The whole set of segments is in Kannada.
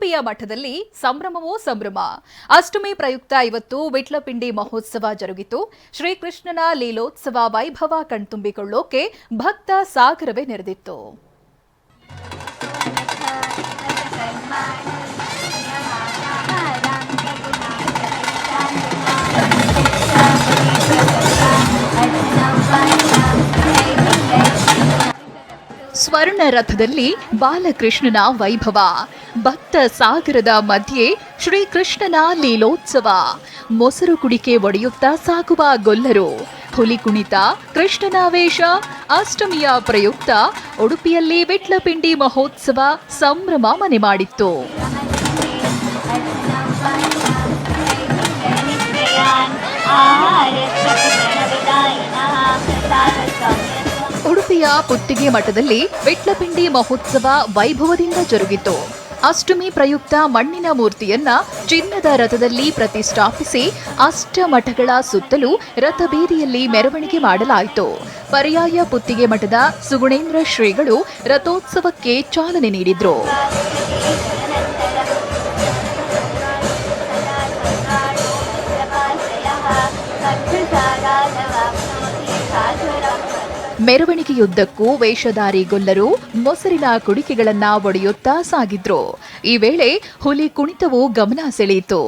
ಉಡುಪಿಯ ಮಠದಲ್ಲಿ ಸಂಭ್ರಮವೋ ಸಂಭ್ರಮ? ಅಷ್ಟಮಿ ಪ್ರಯುಕ್ತ ಇವತ್ತು ವಿಟ್ಲಪಿಂಡಿ ಮಹೋತ್ಸವ ಜರುಗಿತು. ಶ್ರೀಕೃಷ್ಣನ ಲೀಲೋತ್ಸವ ವೈಭವ ಕಣ್ತುಂಬಿಕೊಳ್ಳೋಕೆ ಭಕ್ತ ಸಾಗರವೇ ನೆರೆದಿತ್ತು. ಸ್ವರ್ಣ ರಥದಲ್ಲಿ ಬಾಲಕೃಷ್ಣನ ವೈಭವ. ಭಕ್ತ ಸಾಗರದ ಮಧ್ಯೆ ಶ್ರೀಕೃಷ್ಣನ ಲೀಲೋತ್ಸವ. ಮೊಸರು ಕುಡಿಕೆ ಒಡೆಯುತ್ತಾ ಸಾಗುವ ಗೊಲ್ಲರು. ಹುಲಿ ಕುಣಿತ, ಕೃಷ್ಣನ ವೇಷ, ಅಷ್ಟಮಿಯ ಪ್ರಯುಕ್ತ, ಉಡುಪಿಯಲ್ಲಿ ವಿಟ್ಲಪಿಂಡಿ ಮಹೋತ್ಸವ ಸಂಭ್ರಮ ಮನೆ ಮಾಡಿತ್ತು. ಉಡುಪಿಯ ಪುತ್ತಿಗೆ ಮಠದಲ್ಲಿ ವಿಟ್ಲಪಿಂಡಿ ಮಹೋತ್ಸವ ವೈಭವದಿಂದ ಜರುಗಿತು. ಅಷ್ಟಮಿ ಪ್ರಯುಕ್ತ ಮಣ್ಣಿನ ಮೂರ್ತಿಯನ್ನ ಚಿನ್ನದ ರಥದಲ್ಲಿ ಪ್ರತಿಷ್ಠಾಪಿಸಿ ಅಷ್ಟಮಠಗಳ ಸುತ್ತಲೂ ರಥಬೀದಿಯಲ್ಲಿ ಮೆರವಣಿಗೆ ಮಾಡಲಾಯಿತು. ಪರ್ಯಾಯ ಪುತ್ತಿಗೆ ಮಠದ ಸುಗುಣೇಂದ್ರ ಶ್ರೀಗಳು ರಥೋತ್ಸವಕ್ಕೆ ಚಾಲನೆ ನೀಡಿದ್ರು. ಮೆರವಣಿಗೆಯುದ್ದಕ್ಕೂ ವೇಷಧಾರಿ ಗೊಲ್ಲರು ಮೊಸರಿನ ಕುಡಿಕೆಗಳನ್ನ ಒಡೆಯುತ್ತಾ ಸಾಗಿದ್ರು. ಈ ವೇಳೆ ಹುಲಿ ಕುಣಿತವು ಗಮನ ಸೆಳೆಯಿತು.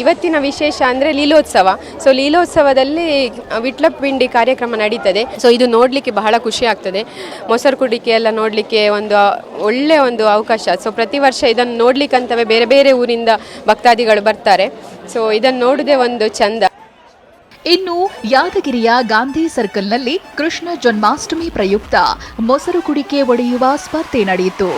ಇವತ್ತಿನ ವಿಶೇಷ ಅಂದರೆ ಲೀಲೋತ್ಸವ. ಸೊ ಲೀಲೋತ್ಸವದಲ್ಲಿ ವಿಟ್ಲಪಿಂಡಿ ಕಾರ್ಯಕ್ರಮ ನಡೀತದೆ. ಸೊ ಇದು ನೋಡಲಿಕ್ಕೆ ಬಹಳ ಖುಷಿ ಆಗ್ತದೆ. ಮೊಸರು ಕುಡಿಕೆ ಎಲ್ಲ ನೋಡಲಿಕ್ಕೆ ಒಂದು ಒಳ್ಳೆಯ ಒಂದು ಅವಕಾಶ. ಸೊ ಪ್ರತಿ ವರ್ಷ ಇದನ್ನು ನೋಡ್ಲಿಕ್ಕಂತವೇ ಬೇರೆ ಬೇರೆ ಊರಿಂದ ಭಕ್ತಾದಿಗಳು ಬರ್ತಾರೆ. ಸೊ ಇದನ್ನು ನೋಡೋದೇ ಒಂದು ಚಂದ. ಇನ್ನು ಯಾದಗಿರಿಯ ಗಾಂಧಿ ಸರ್ಕಲ್ನಲ್ಲಿ ಕೃಷ್ಣ ಜನ್ಮಾಷ್ಟಮಿ ಪ್ರಯುಕ್ತ ಮೊಸರು ಕುಡಿಕೆ ಒಡೆಯುವ ಸ್ಪರ್ಧೆ ನಡೆಯಿತು.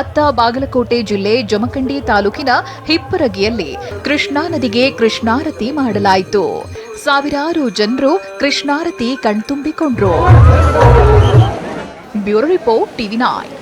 ಅತ್ತ ಬಾಗಲಕೋಟೆ ಜಿಲ್ಲೆ ಜಮಖಂಡಿ ತಾಲೂಕಿನ ಹಿಪ್ಪರಗಿಯಲ್ಲಿ ಕೃಷ್ಣಾ ನದಿಗೆ ಕೃಷ್ಣಾರತಿ ಮಾಡಲಾಯಿತು. ಸಾವಿರಾರು ಜನರು ಕೃಷ್ಣಾರತಿ ಕಣ್ತುಂಬಿಕೊಂಡ್ರು. Bureau report TV nine.